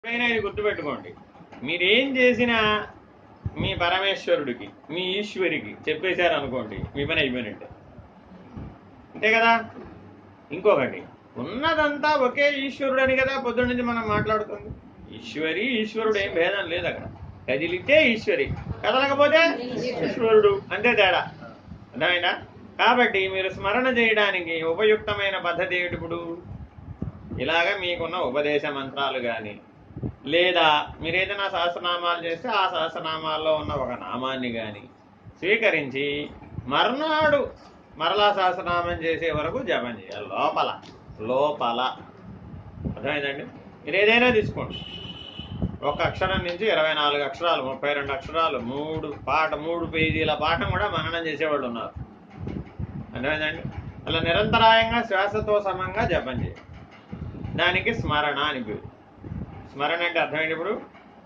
ఎప్పుడైనా ఇది గుర్తుపెట్టుకోండి. మీరేం చేసినా మీ పరమేశ్వరుడికి మీ ఈశ్వరికి చెప్పేశారు అనుకోండి మీ పని అయిపోయినట్టే. అంతే కదా? ఇంకొకటి ఉన్నదంతా ఒకే ఈశ్వరుడు అని కదా పొద్దున్న నుంచి మనం మాట్లాడుతుంది. ఈశ్వరి ఈశ్వరుడు ఏం భేదం లేదు అక్కడ. కదిలితే ఈశ్వరి కదలకపోతే ఈశ్వరుడు. అంతే తేడా. అర్థమైనా కాబట్టి మీరు స్మరణ చేయడానికి ఉపయుక్తమైన పద్ధతి ఏమిటి ఇప్పుడు? ఇలాగ మీకున్న ఉపదేశ మంత్రాలు కానీ లేదా మీరు ఏదైనా సహస్రనామాలు చేస్తే ఆ సహస్రనామాల్లో ఉన్న ఒక నామాన్ని కానీ స్వీకరించి మర్నాడు మరలా సహస్రనామం చేసే వరకు జపం చేయాలి. లోపల లోపల. అర్థమైందండి? మీరు ఏదైనా తీసుకోండి. ఒక అక్షరం నుంచి ఇరవై నాలుగు అక్షరాలు ముప్పై రెండు అక్షరాలు మూడు పాట మూడు పేజీల పాఠం కూడా మననం చేసేవాళ్ళు ఉన్నారు. అర్థమైందండి? అలా నిరంతరాయంగా శ్వాసతో సమంగా జపం చేయాలి. దానికి స్మరణ అని పేరు. స్మరణ అంటే అర్థమైంది ఇప్పుడు?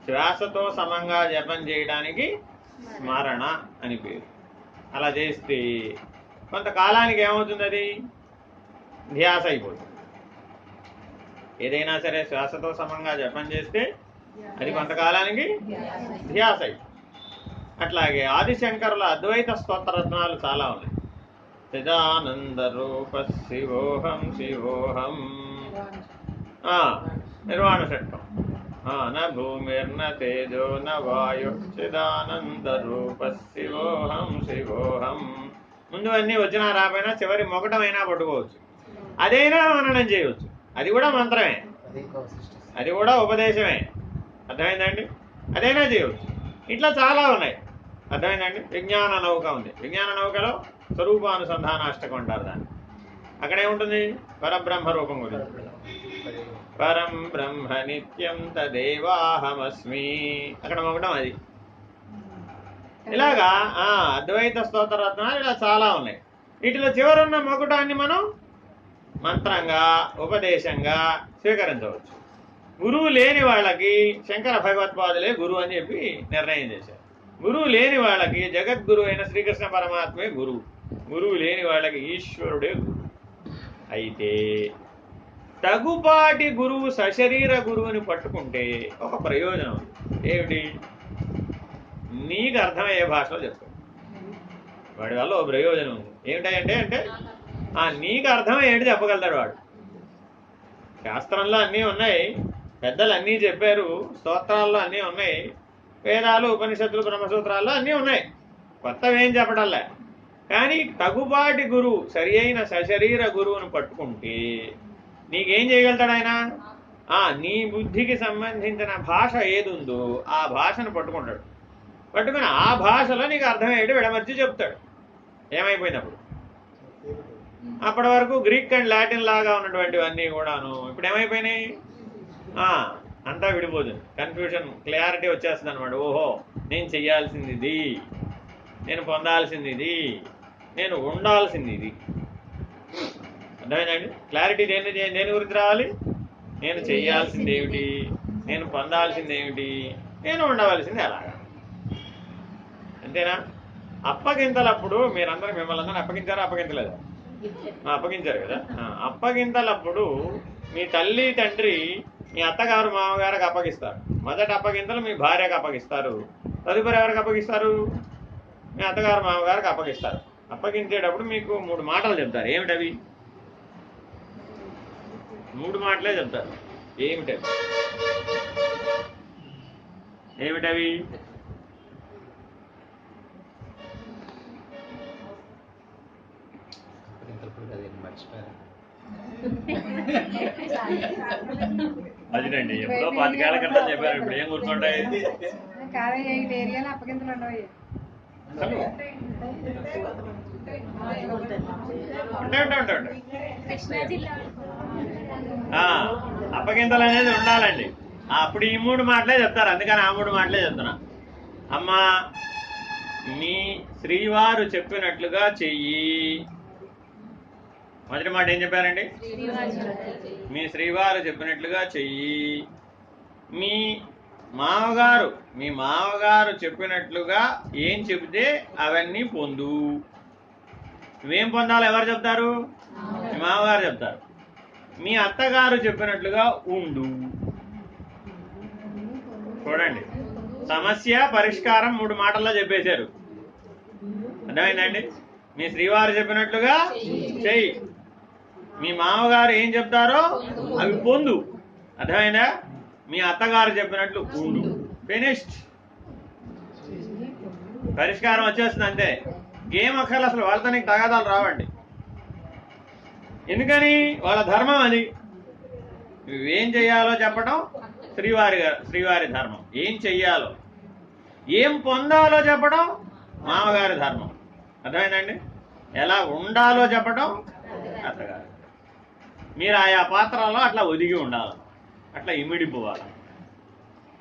శ్వాసతో సమంగా జపం చేయడానికి స్మరణ అని పేరు. అలా చేస్తే కొంతకాలానికి ఏమవుతుంది అది ధ్యాస అయిపోతుంది. ఏదైనా సరే శ్వాసతో సమంగా జపం చేస్తే అది కొంతకాలానికి ధ్యాస అయిపోతుంది. అట్లాగే ఆదిశంకరుల అద్వైత స్తోత్రరత్నాలు చాలా ఉన్నాయి. చిదానంద రూప శివోహం శివోహం. నిర్వాణ షట్కం భూమిర్న తేజో న వాయు చిదానంద రూప శివోహం శివోహం. ముందు అన్నీ వచ్చినా రాపోయినా చివరి మొగటమైనా పట్టుకోవచ్చు. అదైనా మననం చేయవచ్చు. అది కూడా మంత్రమే. అది కూడా ఉపదేశమే. అర్థమైందండి? అదైనా చేయవచ్చు. ఇట్లా చాలా ఉన్నాయి. అర్థమైందండి? విజ్ఞాన నౌక ఉంది. విజ్ఞాన నౌకలో స్వరూపానుసంధానాష్టకం అంటారు దాన్ని. అక్కడ ఏముంటుంది పరబ్రహ్మ రూపం గురించి. పరం బ్రహ్మ నిత్యం తదేవాహమస్మి. అక్కడ మొగటం అది. ఇలాగా ఆ అద్వైత స్తోత్రరత్నాలు ఇలా చాలా ఉన్నాయి. వీటిలో చివరున్న మొగటాన్ని మనం మంత్రంగా ఉపదేశంగా స్వీకరించవచ్చు. గురువు లేని వాళ్ళకి శంకర భగవత్పాదులే గురువు అని చెప్పి నిర్ణయం చేశారు. గురువు లేని వాళ్ళకి జగద్గురు అయిన శ్రీకృష్ణ పరమాత్మే గురువు. గురువు లేని వాళ్ళకి ఈశ్వరుడే గురువు. అయితే తగుపాటి గురువు సశరీర గురువుని పట్టుకుంటే ఒక ప్రయోజనం ఏమిటి? నీకు అర్థమయ్యే భాషలో చెప్తాడు వాడి వల్ల ఒక ప్రయోజనం ఏమిటంటే అంటే ఆ నీకు అర్థమయ్యేటి చెప్పగలుగుతాడు వాడు. శాస్త్రంలో అన్నీ ఉన్నాయి. పెద్దలు అన్నీ చెప్పారు. స్తోత్రాల్లో అన్నీ ఉన్నాయి. వేదాలు ఉపనిషత్తులు బ్రహ్మసూత్రాల్లో అన్నీ ఉన్నాయి. కొత్తవేం చెప్పడంలే. కానీ తగుబాటి గురువు సరి అయిన సశరీర గురువును పట్టుకుంటే నీకేం చేయగలుగుతాడు ఆయన? నీ బుద్ధికి సంబంధించిన భాష ఏది ఉందో ఆ భాషను పట్టుకుంటాడు. పట్టుకుని ఆ భాషలో నీకు అర్థమయ్యేటి విడమర్చి చెప్తాడు. ఏమైపోయినప్పుడు? అప్పటి వరకు గ్రీక్ అండ్ లాటిన్ లాగా ఉన్నటువంటివన్నీ కూడాను ఇప్పుడు ఏమైపోయినాయి? అంతా విడిపోతుంది. కన్ఫ్యూషన్ క్లారిటీ వచ్చేస్తుంది అనమాట ఓహో నేను చెయ్యాల్సింది ఇది. నేను పొందాల్సింది ఇది. నేను ఉండాల్సింది ఇది. అర్థమైందండి? క్లారిటీ దేని దేని గురించి రావాలి? నేను చేయాల్సింది ఏమిటి? నేను పొందాల్సింది ఏమిటి? నేను ఉండవలసింది ఎలాగా? అంతేనా? అప్పగింతలప్పుడు మీరందరూ మిమ్మల్ని అందరూ అప్పగించారా? అప్పగించలేదా? అప్పగించారు కదా? అప్పగింతలప్పుడు మీ తల్లి తండ్రి మీ అత్తగారు మామగారికి అప్పగిస్తారు. మొదట అప్పగింతలు మీ భార్యకు అప్పగిస్తారు. తదుపరి ఎవరికి అప్పగిస్తారు? మీ అత్తగారు మామగారికి అప్పగిస్తారు. అప్పగించేటప్పుడు మీకు మూడు మాటలు చెప్తారు. ఏమిటవి? మూడు మాటలే చెప్తారు. ఏమిటవి? ఏమిటవి? అదినండి ఎప్పుడో పాతికేళ్ళ క్రితం చెప్పారు. ఇప్పుడు ఏం గుర్తుంటాయి? కాదయ్య ఏరియాలో అప్పగింతలు ఉండవు. అప్పగింతలు అనేది ఉండాలండి. అప్పుడు ఈ మూడు మాటలే చెప్తారు అందుకని ఆ మూడు మాటలే చెప్తున్నా. అమ్మా మీ శ్రీవారు చెప్పినట్లుగా చెయ్యి. మొదటి మాట ఏం చెప్పారండి? మీ శ్రీవారు చెప్పినట్లుగా చెయ్యి. మీ మామగారు మీ మామగారు చెప్పినట్లుగా ఏం చెబితే అవన్నీ పొందు. నువ్వేం పొందాలో ఎవరు చెప్తారు? మీ మామగారు చెప్తారు. మీ అత్తగారు చెప్పినట్లుగా ఉండు. చూడండి. సమస్య పరిష్కారం మూడు మాటల్లో చెప్పేశారు. అర్థమైందండి? మీ శ్రీవారు చెప్పినట్లుగా చెయ్యి. మీ మామగారు ఏం చెప్తారో అవి పొందు. అర్థమైందా? మీ అత్తగారు చెప్పినట్లు ఉండు. ఫినిష్డ్ పరిష్కారం వచ్చేస్తుంది అంతే. గేమ్ అక్కర్లు అసలు వాళ్ళతో నీకు తగాదాలు రావండి. ఎందుకని? వాళ్ళ ధర్మం అది. నువ్వేం చెయ్యాలో చెప్పడం శ్రీవారి గారు శ్రీవారి ధర్మం. ఏం చెయ్యాలో? ఏం పొందాలో చెప్పడం మామగారి ధర్మం. అర్థమైందండి? ఎలా ఉండాలో చెప్పడం అత్తగారు. మీరు ఆయా పాత్రలో అట్లా ఒదిగి ఉండాలి. అట్లా ఇమిడిపోవాలి.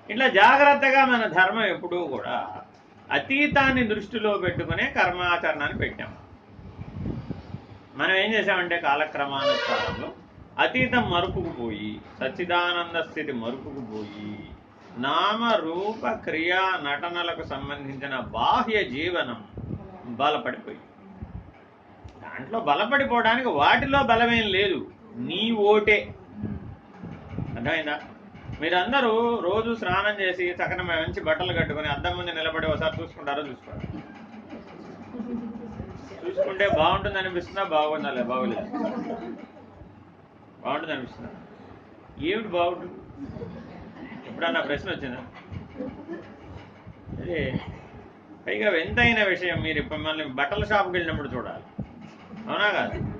ఇట్లా జాగ్రత్తగా మన ధర్మం ఎప్పుడూ కూడా అతీతాన్ని దృష్టిలో పెట్టుకునే కర్మాచరణాన్ని పెట్టాం. మనం ఏం చేసామంటే కాలక్రమానుసారంలో అతీతం మరుపుకు పోయి సచ్చిదానంద స్థితి మరుపుకు పోయి నామ రూప క్రియా నటనలకు సంబంధించిన బాహ్య జీవనం బలపడిపోయి. దాంట్లో బలపడిపోవడానికి వాటిలో బలమేం లేదు. నీ ఓటే. అర్థమైందా? మీరందరూ రోజు స్నానం చేసి చక్కన మంచి బట్టలు కట్టుకొని అద్దం ముందు నిలబడి ఒకసారి చూసుకుంటారో చూసుకోండి చూసుకుంటే బాగుంటుంది అనిపిస్తుందా? బాగుందా లే బాగుంటుంది అనిపిస్తుందా? ఏమిటి బాగుంటుంది? ఎప్పుడన్నా ప్రశ్న వచ్చిందా? అదే పైగా వింతైన విషయం మీరు ఇప్పుడు బట్టల షాప్కి వెళ్ళినప్పుడు చూడాలి. అవునా కాదు?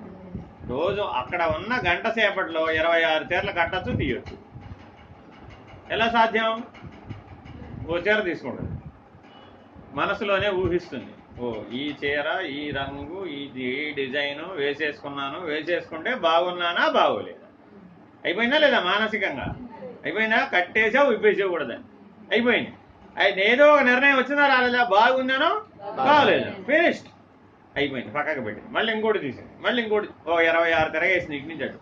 రోజు అక్కడ ఉన్న గంట సేపట్లో ఇరవై ఆరు చీరలు కట్టచ్చు తీయొచ్చు. ఎలా సాధ్యం? ఓ చీర తీసుకుంటుంది. మనసులోనే ఊహిస్తుంది. ఓ ఈ చీర ఈ రంగు ఇది ఈ డిజైను వేసేసుకున్నాను వేసేసుకుంటే బాగున్నానా బాగోలేదా? అయిపోయిందా లేదా మానసికంగా? అయిపోయిందా? కట్టేసావు విప్పేసావు కూడా దాన్ని. అయిపోయింది. అయితే ఏదో ఒక నిర్ణయం వచ్చిందా రాలేదా? బాగుందానో? బాగోలేదు. ఫినిష్డ్. అయిపోయింది పక్కకు పెట్టింది. మళ్ళీ ఇంకోటి తీసింది. మళ్ళీ ఇంకోటి ఓ ఇరవై ఆరు తిరగేసింది ఇటు నుంచి అటు.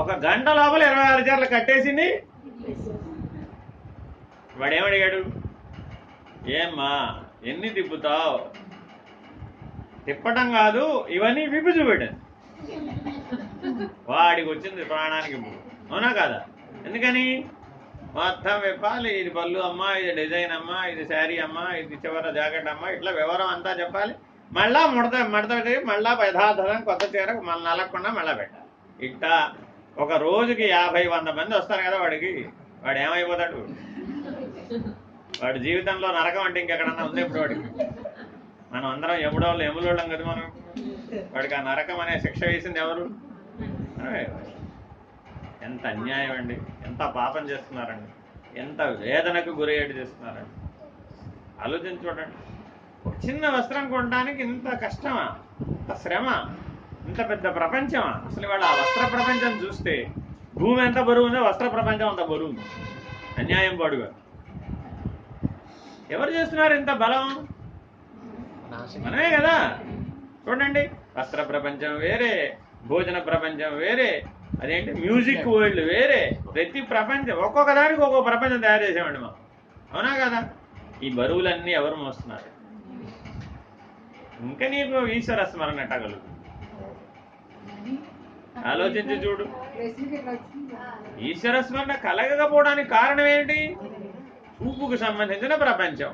ఒక గంట లోపల ఇరవై ఆరు చీరలు కట్టేసింది. వాడు ఏమడిగాడు ఏమ్మా ఎన్ని తిప్పుతావు? తిప్పటం కాదు ఇవన్నీ విప్పి చూపెట్టాను. వాడికి వచ్చింది ప్రాణానికి అవునా కాదా? ఎందుకని? మొత్తం విప్పాలి. ఇది పళ్ళు అమ్మా ఇది డిజైన్ అమ్మా ఇది శారీ అమ్మా ఇది చివర జాకెట్ అమ్మా ఇట్లా వివరం అంతా చెప్పాలి. మళ్ళా ముడత మడతటి మళ్ళా యథాతథం కొత్త చీర మళ్ళీ నలగకుండా మళ్ళా పెట్టాలి. ఇట్లా ఒక రోజుకి యాభై వంద మంది వస్తారు కదా వాడికి. వాడు ఏమైపోతాడు? వాడి జీవితంలో నరకం అంటే ఇంకెక్కడన్నా ఉంది ఇప్పుడు వాడికి? మనం అందరం ఎప్పుడో ఎములోళ్ళం కదా మనం. వాడికి ఆ నరకం అనే శిక్ష వేసింది ఎవరు? ఎంత అన్యాయం అండి. ఎంత పాపం చేస్తున్నారండి. ఎంత వేదనకు గురయ్యేటి చేస్తున్నారండి. ఆలోచించి చూడండి. చిన్న వస్త్రం కొనడానికి ఇంత కష్టమా? ఇంత శ్రమ? ఇంత పెద్ద ప్రపంచమా? అసలు వాళ్ళ ఆ వస్త్ర ప్రపంచం చూస్తే భూమి ఎంత బరువు ఉందో వస్త్ర ప్రపంచం అంత బరువు ఉంది. అన్యాయం పాడుగా. ఎవరు చేస్తున్నారు ఇంత బలం? మనమే కదా. చూడండి వస్త్ర ప్రపంచం వేరే భోజన ప్రపంచం వేరే అదేంటి? మ్యూజిక్ వరల్డ్ వేరే. ప్రతి ప్రపంచం ఒక్కొక్క దానికి ఒక్కొక్క ప్రపంచం తయారు చేసామండి మనం. అవునా కదా? ఈ బరువులన్నీ ఎవరు మోస్తున్నారు? ఇంకా నీకు ఈశ్వర స్మరణ ఎట్టగలదు ఆలోచించి చూడు. ఈశ్వర స్మరణ కలగకపోవడానికి కారణం ఏంటి? చూపుకు సంబంధించిన ప్రపంచం.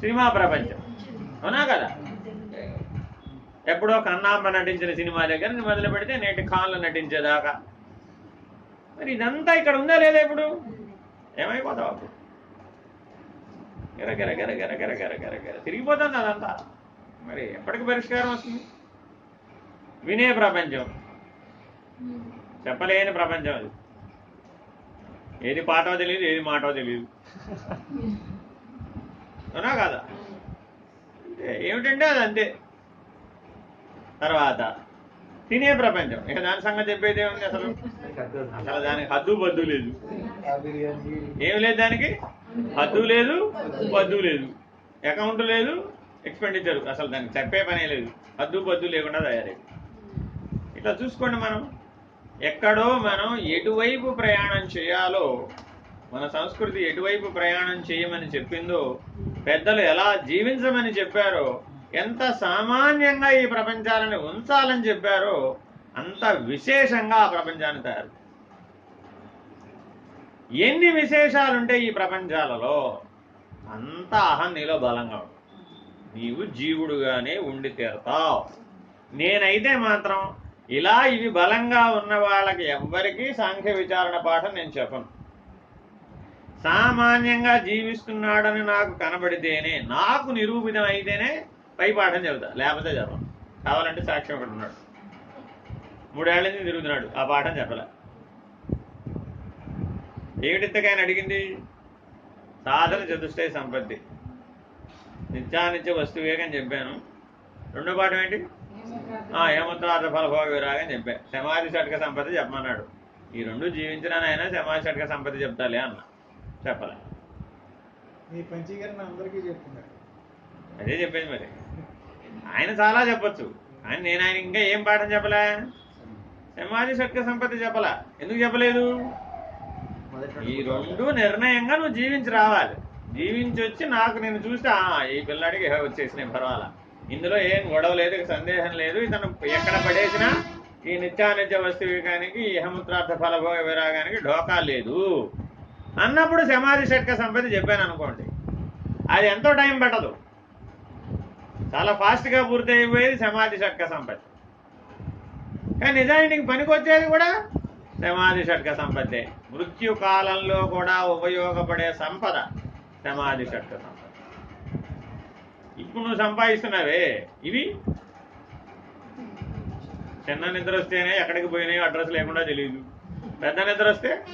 సినిమా ప్రపంచం. అవునా కదా? ఎప్పుడో కన్నాంబ నటించిన సినిమా దగ్గర నుంచి మొదలు పెడితే నేటి కాళ్ళు నటించేదాకా. మరి ఇదంతా ఇక్కడ ఉందా లేదా ఇప్పుడు? ఏమైపోతావు అప్పుడు? గెర గెర గెర గెర గెర గెర గిర. తిరిగిపోతుంది అదంతా. మరి ఎప్పటికి పరిష్కారం వస్తుంది? వినే ప్రపంచం. చెప్పలేని ప్రపంచం అది. ఏది పాటో తెలియదు ఏది మాటో తెలియదు అవునా కాదా? ఏమిటంటే అది అంతే. తర్వాత తినే ప్రపంచం. ఇక దాని సంగతి చెప్పేది ఏముంది అసలు? అసలు దానికి హద్దు బద్దు లేదు. ఏం లేదు దానికి? హద్దు లేదు పద్దు లేదు. అకౌంట్ లేదు ఎక్స్పెండిచర్ అసలు దానికి చెప్పే పనే లేదు. అద్దు బద్దు లేకుండా తయారైంది. ఇట్లా చూసుకోండి మనం. ఎక్కడో మనం ఎటువైపు ప్రయాణం చేయాలో మన సంస్కృతి ఎటువైపు ప్రయాణం చేయమని చెప్పిందో పెద్దలు ఎలా జీవించమని చెప్పారో ఎంత సామాన్యంగా ఈ ప్రపంచాలను ఉంచాలని చెప్పారో అంత విశేషంగా ఆ ప్రపంచాన్ని తయారు ఎన్ని విశేషాలుంటాయి ఈ ప్రపంచాలలో అంత అహం నీలో బలంగా ఉంటుంది. నీవు జీవుడుగానే ఉండి తీరతావు నేనైతే మాత్రం ఇలా ఇవి బలంగా ఉన్న వాళ్ళకి ఎవ్వరికీ సాంఖ్య విచారణ పాఠం నేను చెప్పను. సామాన్యంగా జీవిస్తున్నాడని నాకు కనబడితేనే నాకు నిరూపితం అయితేనే పై పాఠం చెబుతా లేకపోతే చెప్పను. కావాలంటే సాక్ష్యం ఒకటి ఉన్నాడు. మూడేళ్ళ నుంచి తిరుగుతున్నాడు ఆ పాఠం చెప్పలే. ఏమిటిత్తకాయన అడిగింది? సాధన చతుష్టయ సంపత్తి. నిత్యానిత్య వివేకం చెప్పాను. రెండో పాఠం ఏంటి? ఏమంత్రార్థ ఫలభోగ విరాగం చెప్పా. సమాధి షట్క సంపత్తి చెప్పమన్నాడు. ఈ రెండు జీవించడానైనా సమాధి షట్క సంపత్తి చెప్తాలే అన్న. చెప్పలే. అదే చెప్పేది మరి. ఆయన చాలా చెప్పొచ్చు. ఆయన నేను ఆయన ఇంకా ఏం పాఠం చెప్పలే? సమాధి షట్క సంపత్తి చెప్పలా. ఎందుకు చెప్పలేదు? ఈ రెండు నిర్ణయంగా నువ్వు జీవించి రావాలి. జీవించి వచ్చి నాకు నేను చూస్తే ఈ పిల్లాడికి వచ్చేసినాయి పర్వాలా. ఇందులో ఏం గొడవ లేదు సందేహం లేదు. ఇతను ఎక్కడ పడేసినా ఈ నిత్యానిత్య వస్తువికానికి ఈ హముత్రార్థ ఫలభోగ విరాగానికి ఢోకా లేదు. అన్నప్పుడు సమాధి షట్క సంపత్తి చెప్పాను అనుకోండి. అది ఎంతో టైం పట్టదు. చాలా ఫాస్ట్గా పూర్తి అయిపోయేది సమాధి షట్క సంపత్తి. కానీ నిజానికి పనికొచ్చేది కూడా సమాధి షట్క సంపత్తే. మృత్యు కాలంలో కూడా ఉపయోగపడే సంపద. సమాధి షట్క సంపద. ఇప్పుడు నువ్వు సంపాదిస్తున్నావే? ఇవి? చిన్న నిద్ర వస్తేనే ఎక్కడికి పోయినాయో అడ్రస్ లేకుండా తెలియదు. పెద్ద నిద్ర వస్తే?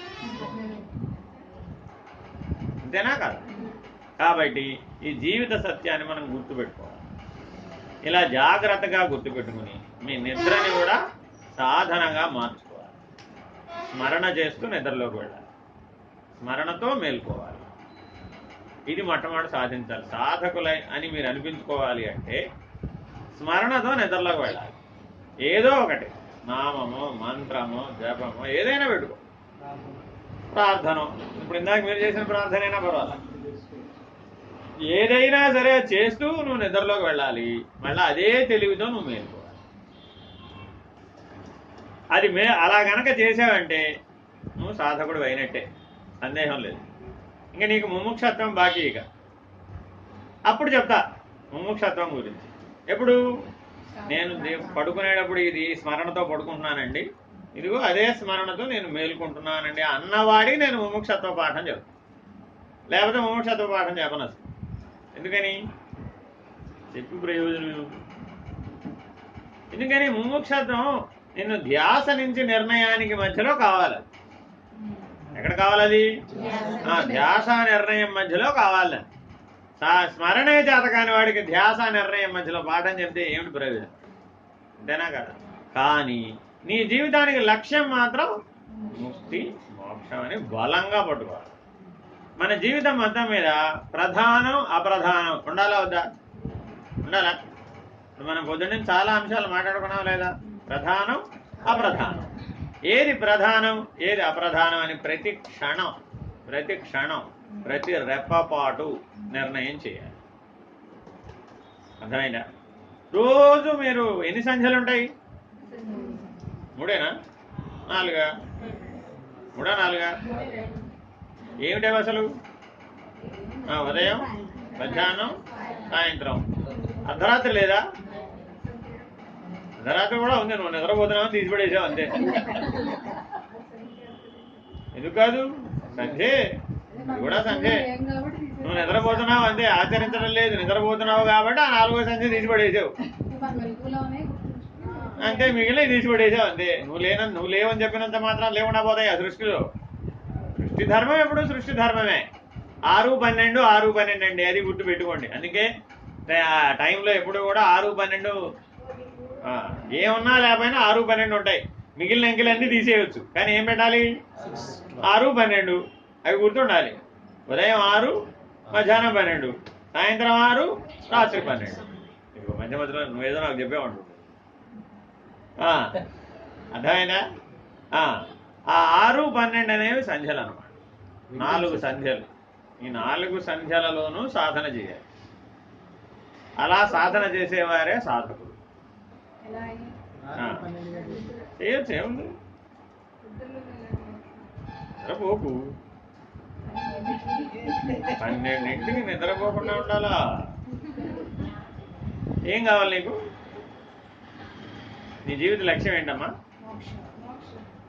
అంతేనా కాదు? కాబట్టి ఈ జీవిత సత్యాన్ని మనం గుర్తుపెట్టుకోవాలి. ఇలా జాగ్రత్తగా గుర్తుపెట్టుకుని మీ నిద్రని కూడా సాధనగా మార్చుకోవాలి. స్మరణ చేస్తూ నిద్రలోకి వెళ్ళాలి. స్మరణతో మేల్కోవాలి. ఇది మొట్టమొదటి సాధించాలి. సాధకులై అని మీరు అనిపించుకోవాలి అంటే స్మరణతో నిద్రలోకి వెళ్ళాలి. ఏదో ఒకటి. నామము మంత్రము జపము ఏదైనా పెట్టుకో. ప్రార్థన. ఇప్పుడు ఇందాక మీరు చేసిన ప్రార్థన అయినా పర్వాలేదు ఏదైనా సరే చేస్తూ నువ్వు నిద్రలోకి వెళ్ళాలి. మళ్ళీ అదే తెలివితో నువ్వు మేలుకోవాలి. అది మే అలా గనక చేసావంటే నువ్వు సాధకుడు అయినట్టే. సందేహం లేదు. ఇంకా నీకు ముముక్షత్వం బాకీ ఇక. అప్పుడు చెప్తా ముముక్షత్వం గురించి. ఎప్పుడు? నేను పడుకునేటప్పుడు ఇది స్మరణతో పడుకుంటున్నానండి. ఇదిగో అదే స్మరణతో నేను మేలుకుంటున్నానండి. అన్నవాడికి నేను ముముక్షత్వ పాఠం చెప్తాను లేకపోతే ముముక్షత్వ పాఠం చెప్పను అసలు. ఎందుకని? చెప్పి ప్రయోజనం ఎందుకని? ముముక్షత్వం నిన్ను ధ్యాస నుంచి నిర్ణయానికి మధ్యలో కావాలి. ఎక్కడ కావాలది? ఆ ధ్యాస నిర్ణయం మధ్యలో కావాలి. స్మరణే చేత కాని వాడికి ధ్యాస నిర్ణయం మధ్యలో పాఠం చెప్తే ఏమిటి ప్రయోజనం? అంతేనా కదా? కానీ నీ జీవితానికి లక్ష్యం మాత్రం ముక్తి మోక్షం అని బలంగా పట్టుకోవాలి. మన జీవితం మొత్తం మీద ప్రధానం అప్రధానం ఉండాలా వద్దా? ఉండాలా? ఇప్పుడు మనం పొద్దున్నే చాలా అంశాలు మాట్లాడుకున్నాం లేదా? ప్రధానం అప్రధానం. ఏది ప్రధానం ఏది అప్రధానం అని ప్రతి క్షణం ప్రతి క్షణం ప్రతి రెప్పపాటు నిర్ణయం చేయాలి. అర్థమైందా? రోజు మీరు ఎన్ని సంఖ్యలు ఉంటాయి? మూడేనా? నాలుగా? మూడా నాలుగా? ఏమిటవి అసలు? ఉదయం మధ్యాహ్నం సాయంత్రం. అర్ధరాత్రి లేదా? అర్ధరాత్రి కూడా ఉంది నువ్వు నిద్రపోతున్నావు తీసిపడేసావు అంతే. ఎందుకు కాదు? సంధ్యే కూడా సంధ్యే నువ్వు నిద్రపోతున్నావు అంతే ఆచరించడం లేదు నిద్రపోతున్నావు కాబట్టి ఆ నాలుగో సంధ్య తీసిపడేసావు. అంతే మిగిలిన తీసిపడేసావు అంతే. నువ్వు లేన నువ్వు లేవని చెప్పినంత మాత్రం లేకుండా పోతాయి ఆ సృష్టిలో. సృష్టి ధర్మం ఎప్పుడు సృష్టి ధర్మమే. ఆరు పన్నెండు ఆరు పన్నెండు అండి అది గుర్తు పెట్టుకోండి అందుకే ఆ టైంలో ఎప్పుడు కూడా ఆరు పన్నెండు ఏమున్నా లేకపోయినా ఆరు పన్నెండు ఉంటాయి. మిగిలిన అంకెలన్నీ తీసేయవచ్చు కానీ ఏం పెట్టాలి? ఆరు పన్నెండు. అవి గుర్తుండాలి. ఉదయం ఆరు మధ్యాహ్నం పన్నెండు. సాయంత్రం ఆరు రాత్రి పన్నెండు. ఇదిగో మధ్య మధ్యలో నువ్వేదో నాకు చెప్పేవాడు ఆ, అర్థమైందా? ఆ, ఆ ఆరు పన్నెండు అనేవి సంధ్యలు అనమాట నాలుగు సంధ్యలు. ఈ నాలుగు సంధ్యలలోనూ సాధన చేయాలి. అలా సాధన చేసేవారే సాధకుడు ఎలా అయ్యి రాత్రి పన్నెండు గంటలు చేయొచ్చు ఏముంది పొద్దున్న వెళ్ళండి. అరే పోకు. అని పన్నెండింటికి నిద్రపోకుండా ఉండాలా? ఏం కావాలి నీకు? నీ జీవిత లక్ష్యం ఏంటమ్మా?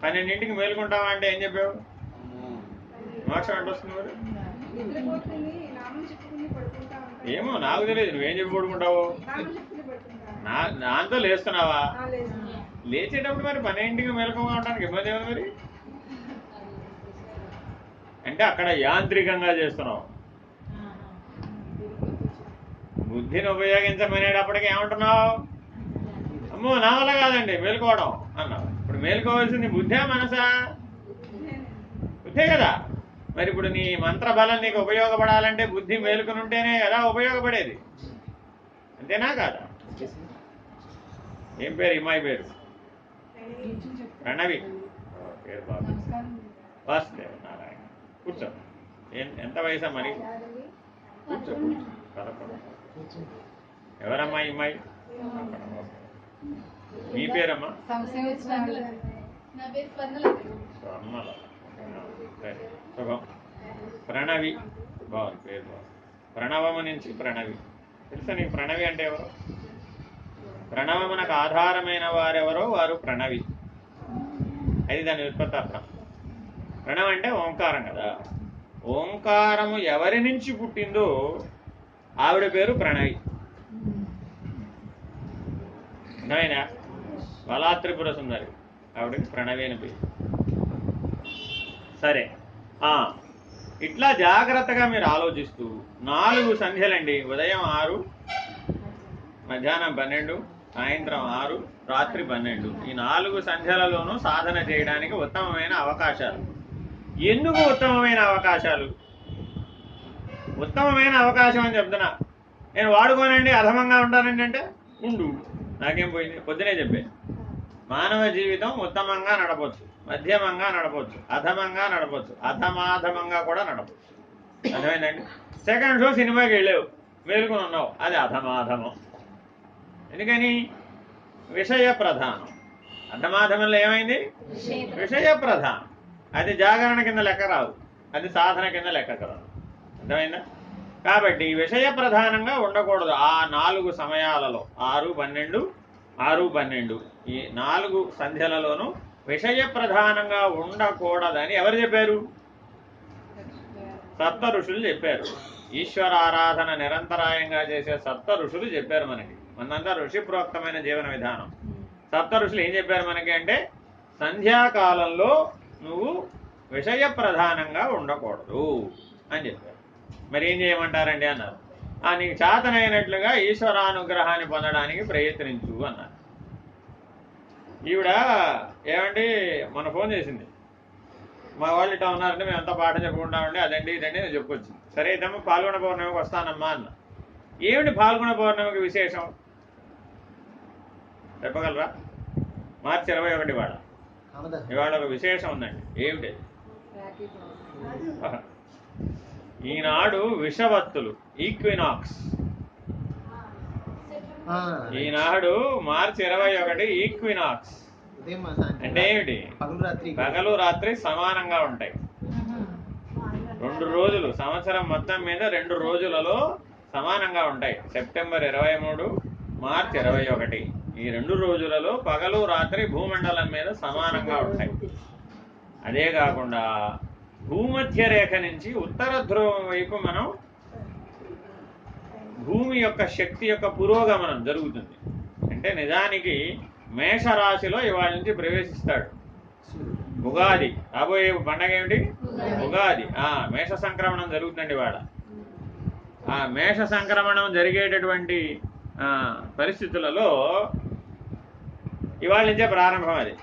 పన్నెండింటికి మేలుకుంటావా అంటే ఏం చెప్పావు? మోక్షం అంటే వస్తుంది మరి. ఏమో నాకు తెలియదు. నువ్వేం చెప్పి పడుకుంటావు? నా దాంతో లేస్తున్నావా? లేచేటప్పుడు మరి పన్నెండింటికి మేలుకోగా ఉండడానికి ఇబ్బంది ఏముంది మరి? అంటే అక్కడ యాంత్రికంగా చేస్తున్నావు. బుద్ధిని ఉపయోగించమనేటప్పటికి ఏమంటున్నావు? అమ్మో నా వల్ల కాదండి మేలుకోవడం అన్నావు. ఇప్పుడు మేలుకోవాల్సింది బుద్ధే మనసా? బుద్ధే కదా. మరి ఇప్పుడు నీ మంత్ర బలం నీకు ఉపయోగపడాలంటే బుద్ధి మేలుకుని ఉంటేనే కదా ఉపయోగపడేది. అంతేనా కాదా? ఏం పేరు? ఇమ్మాయి పేరు? ప్రణవి. పేరు బాబు నమస్కారం నారాయణ. కూర్చో. ఎంత వయసా మరి? కూర్చో కూర్చో. పదకొండు ఎవరమ్మా ఈ మీ పేరమ్మా? స్వర్ణల. సరే శుభం. ప్రణవి. బాగుంది పేరు బాగుంది. ప్రణవమ్మ నుంచి ప్రణవి. తెలుసా నీకు ప్రణవి అంటే ఎవరు? ప్రణవమునకు ఆధారమైన వారెవరో వారు ప్రణవి. అది దాని ఉత్పత్తార్థం. ప్రణవం అంటే ఓంకారం కదా. ఓంకారము ఎవరి నుంచి పుట్టిందో ఆవిడ పేరు ప్రణవి. అర్థమైనా బలాత్రిపుర సుందరి. ఆవిడకి ప్రణవి అని పేరు. సరే. ఆ, ఇట్లా జాగ్రత్తగా మీరు ఆలోచిస్తూ నాలుగు సంధ్యలండి. ఉదయం ఆరు మధ్యాహ్నం పన్నెండు సాయంత్రం ఆరు రాత్రి పన్నెండు. ఈ నాలుగు సంధ్యలలోనూ సాధన చేయడానికి ఉత్తమమైన అవకాశాలు. ఎందుకు ఉత్తమమైన అవకాశాలు? ఉత్తమమైన అవకాశం అని చెప్తున్నా. నేను వాడుకోనండి అధమంగా ఉంటానండి అంటే ఉండు. నాకేం పోయింది? పొద్దునే చెప్పాను మానవ జీవితం ఉత్తమంగా నడపొచ్చు మధ్యమంగా నడపచ్చు అధమంగా నడపొచ్చు అధమాధమంగా కూడా నడపచ్చు. అర్థమైందండి? సెకండ్ షో సినిమాకి వెళ్ళావు. మేలుకొని ఉన్నావు. అది అధమాధమం. ఎందుకని? విషయ ప్రధానం అధమాధమంలో ఏమైంది? విషయ ప్రధానం అది జాగరణ కింద లెక్క రాదు. అది సాధన కింద లెక్కకు రాదు అర్థమైందా? కాబట్టి విషయ ప్రధానంగా ఉండకూడదు. ఆ నాలుగు సమయాలలో ఆరు పన్నెండు ఆరు పన్నెండు ఈ నాలుగు సంధ్యలలోనూ విషయ ప్రధానంగా ఉండకూడదని ఎవరు చెప్పారు? సప్త ఋషులు చెప్పారు. ఈశ్వర ఆరాధన నిరంతరాయంగా చేసే సప్త ఋషులు చెప్పారు మనకి. మనంతా ఋషి ప్రోక్తమైన జీవన విధానం. సప్త ఋషులు ఏం చెప్పారు మనకి అంటే సంధ్యాకాలంలో నువ్వు విషయ ప్రధానంగా ఉండకూడదు అని చెప్పారు. మరి ఏం చేయమంటారండి అన్నారు. ఆ నీకు చేతనైనట్లుగా ఈశ్వరానుగ్రహాన్ని పొందడానికి ప్రయత్నించు అన్నారు. ఈవిడ ఏమండి మన ఫోన్ చేసింది. మా వాళ్ళు ఇట్లా ఉన్నారంటే మేము అంతా పాఠం చెప్పుకుంటామండి అదండి ఇదండి నేను చెప్పుకొచ్చు సరే ఇదమ్మా పాల్గొన పౌర్ణమికి వస్తానమ్మా అన్న. ఏమిటి పాల్గొన పౌర్ణమికి విశేషం? చెప్పగలరా? మార్చి ఇరవై ఒకటి వాడ ఇవాళ ఒక విశేషం ఉందండి. ఏమిటి. ఈనాడు విషవత్తులు ఈక్వినాక్స్. ఈనాడు మార్చి ఇరవై ఒకటి ఈక్వినాక్స్. అంటే ఏమిటి? పగలు రాత్రి సమానంగా ఉంటాయి. రెండు రోజులు. సంవత్సరం మొత్తం మీద రెండు రోజులలో సమానంగా ఉంటాయి. సెప్టెంబర్ ఇరవై మూడు మార్చి ఇరవై ఒకటి. ఈ రెండు రోజులలో పగలు రాత్రి భూమండలం మీద సమానంగా ఉంటాయి. అదే కాకుండా భూమధ్య రేఖ నుంచి ఉత్తర ధ్రువం వైపు మనం భూమి యొక్క శక్తి యొక్క పురోగమనం జరుగుతుంది. అంటే నిజానికి మేషరాశిలో ఇవాళ నుంచి ప్రవేశిస్తాడు. ఉగాది. రాబోయే పండగ ఏమిటి? ఉగాది. ఆ మేష సంక్రమణం జరుగుతుంది ఇవాళ. ఆ మేష సంక్రమణం జరిగేటటువంటి పరిస్థితులలో ఇవాళ నుంచే ప్రారంభం అది.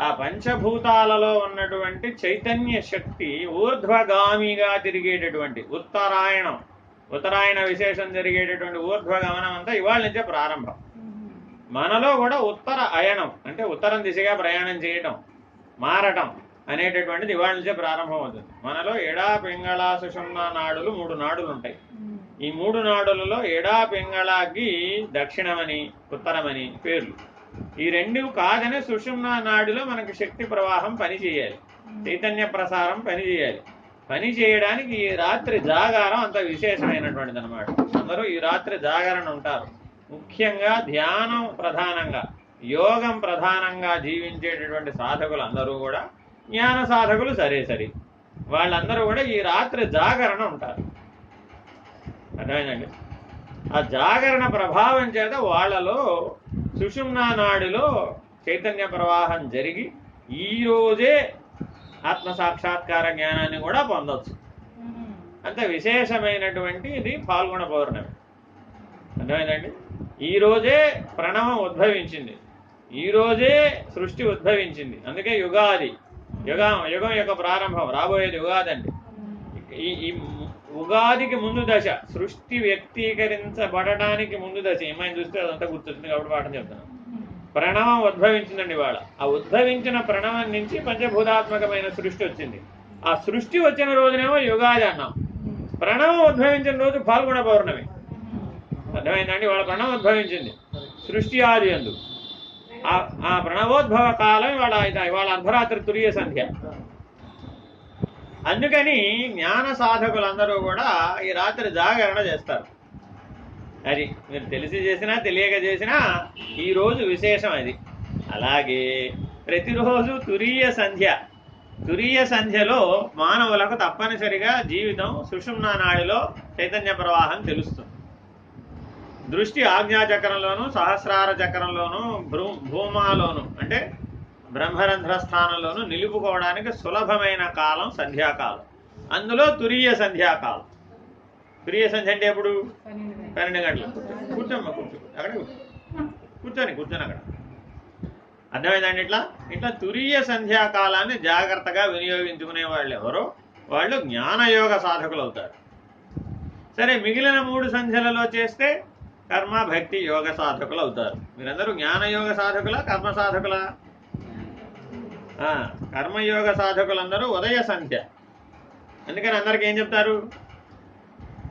ఆ పంచభూతాలలో ఉన్నటువంటి చైతన్య శక్తి ఊర్ధ్వగామిగా తిరిగేటటువంటి ఉత్తరాయణం ఉత్తరాయణ విశేషం జరిగేటటువంటి ఊర్ధ్వగమనం అంతా ఇవాళ నుంచే ప్రారంభం. మనలో కూడా ఉత్తర అయనం అంటే ఉత్తరం దిశగా ప్రయాణం చేయటం మారటం అనేటటువంటిది ఇవాళ నుంచే ప్రారంభం అవుతుంది. మనలో ఎడా పింగళ సుషుమ్న నాడులు మూడు నాడులు ఉంటాయి ఈ మూడు నాడులలో ఎడా పింగళకి దక్షిణమని ఉత్తరమని పేర్లు. ఈ రెండు కాదని సుషుమ్న నాడిలో మనకి శక్తి ప్రవాహం పనిచేయాలి. చైతన్య ప్రసారం పనిచేయాలి. పని చేయడానికి ఈ రాత్రి జాగారం అంత విశేషమైనటువంటిది అనమాట అందరూ ఈ రాత్రి జాగరణ ఉంటారు. ముఖ్యంగా ధ్యానం ప్రధానంగా యోగం ప్రధానంగా జీవించేటటువంటి సాధకులు అందరూ కూడా జ్ఞాన సాధకులు సరే సరి. వాళ్ళందరూ కూడా ఈ రాత్రి జాగరణ ఉంటారు. అర్థమైందండి? ఆ జాగరణ ప్రభావం చేత వాళ్ళలో సుషుమ్నా నాడిలో చైతన్య ప్రవాహం జరిగి ఈ రోజే ఆత్మ సాక్షాత్కార జ్ఞానాన్ని కూడా పొందొచ్చు. అంత విశేషమైనటువంటి ఇది పాల్గొన పౌర్ణమి. అర్థమైందండి? ఈ రోజే ప్రణవం ఉద్భవించింది. ఈ రోజే సృష్టి ఉద్భవించింది. అందుకే యుగాది. యుగం యుగం యొక్క ప్రారంభం. రాబోయేది యుగాది అండి ఈ ఉగాదికి ముందు దశ. సృష్టి వ్యక్తీకరించబడటానికి ముందు దశ. ఏమైనా చూస్తే అదంతా గుర్తొచ్చింది కాబట్టి పాఠం చెప్తున్నాను ప్రణవం ఉద్భవించిందండి వాళ్ళ ఆ ఉద్భవించిన ప్రణవం నుంచి పంచభూతాత్మకమైన సృష్టి వచ్చింది. ఆ సృష్టి వచ్చిన రోజునేమో యుగాది అన్నాం. ప్రణవం ఉద్భవించిన రోజు పాల్గొన పౌర్ణమి. అర్థమైందండి? వాళ్ళ ప్రణవం ఉద్భవించింది. సృష్టి ఆది అందు ఆ- ఆ ప్రణవోద్భవ కాలం ఇవాళ ఇవాళ అర్ధరాత్రి తురియ సంధ్య. అందుకని జ్ఞాన సాధకులందరూ కూడా ఈ రాత్రి జాగరణ చేస్తారు. అది మీరు తెలిసి చేసినా తెలియక చేసినా ఈరోజు విశేషం అది. అలాగే ప్రతిరోజు తురీయ సంధ్య. తురీయ సంధ్యలో మానవులకు తప్పనిసరిగా జీవితం సుషుమ్నా నాడిలో చైతన్య ప్రవాహం తెలుస్తుంది. దృష్టి ఆజ్ఞా చక్రంలోను సహస్రార చక్రంలోను భూ భూమాలోను అంటే బ్రహ్మరంధ్ర స్థానంలోను నిలుపుకోవడానికి సులభమైన కాలం సంధ్యాకాలం. అందులో తురియ సంధ్యాకాలం. తురియ సంధ్య అంటే ఎప్పుడు? పన్నెండు గంటలు. కూర్చోమ్మా కూర్చో. అక్కడ కూర్చోని కూర్చొని కూర్చొని అక్కడ. అర్థమైందండి ఇట్లా? ఇట్లా తురియ సంధ్యాకాలాన్ని జాగ్రత్తగా వినియోగించుకునే వాళ్ళు ఎవరో? వాళ్ళు జ్ఞానయోగ సాధకులు అవుతారు. సరే మిగిలిన మూడు సంధ్యలలో చేస్తే కర్మ భక్తి యోగ సాధకులు అవుతారు. మీరందరూ జ్ఞానయోగ సాధకుల కర్మ సాధకుల? కర్మయోగ సాధకులందరూ ఉదయ సంధ్య అందుకని అందరికి ఏం చెప్తారు?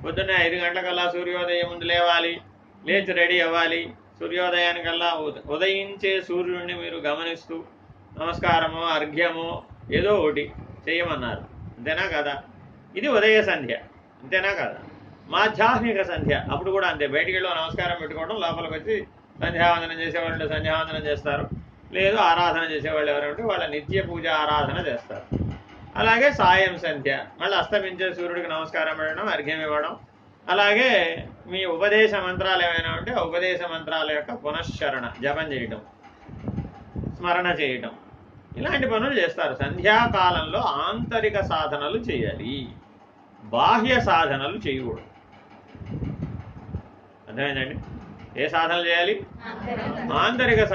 పొద్దున్నే ఐదు గంటలకల్లా సూర్యోదయం ముందు లేవాలి లేచి రెడీ అవ్వాలి. సూర్యోదయానికల్లా ఉదయించే సూర్యుడిని మీరు గమనిస్తూ నమస్కారమో అర్ఘ్యమో ఏదో ఒకటి చేయమన్నారు. అంతేనా కదా? ఇది ఉదయ సంధ్య. అంతేనా కదా? మాధ్యాత్మిక సంధ్య. అప్పుడు కూడా అంతే. బయటికి వెళ్ళి నమస్కారం పెట్టుకోవడం లోపలికి వచ్చి సంధ్యావందనం చేసేవాళ్ళు సంధ్యావందనం చేస్తారు. లేదు ఆరాధన చేసేవాళ్ళు ఎవరంటే వాళ్ళ నిత్య పూజ ఆరాధన చేస్తారు. అలాగే సాయం సంధ్య. మళ్ళీ అస్తమించే సూర్యుడికి నమస్కారం పెట్టడం అర్ఘ్యం ఇవ్వడం. అలాగే మీ ఉపదేశ మంత్రాలు ఏమైనా ఉంటే ఉపదేశ మంత్రాల యొక్క పునశ్చరణ జపం చేయటం స్మరణ చేయటం. ఇలాంటి పనులు చేస్తారు. సంధ్యాకాలంలో ఆంతరిక సాధనలు చేయాలి. బాహ్య సాధనలు చేయకూడదు. అర్థమైందండి? ఏ సాధనలు చేయాలి? ఆంతరిక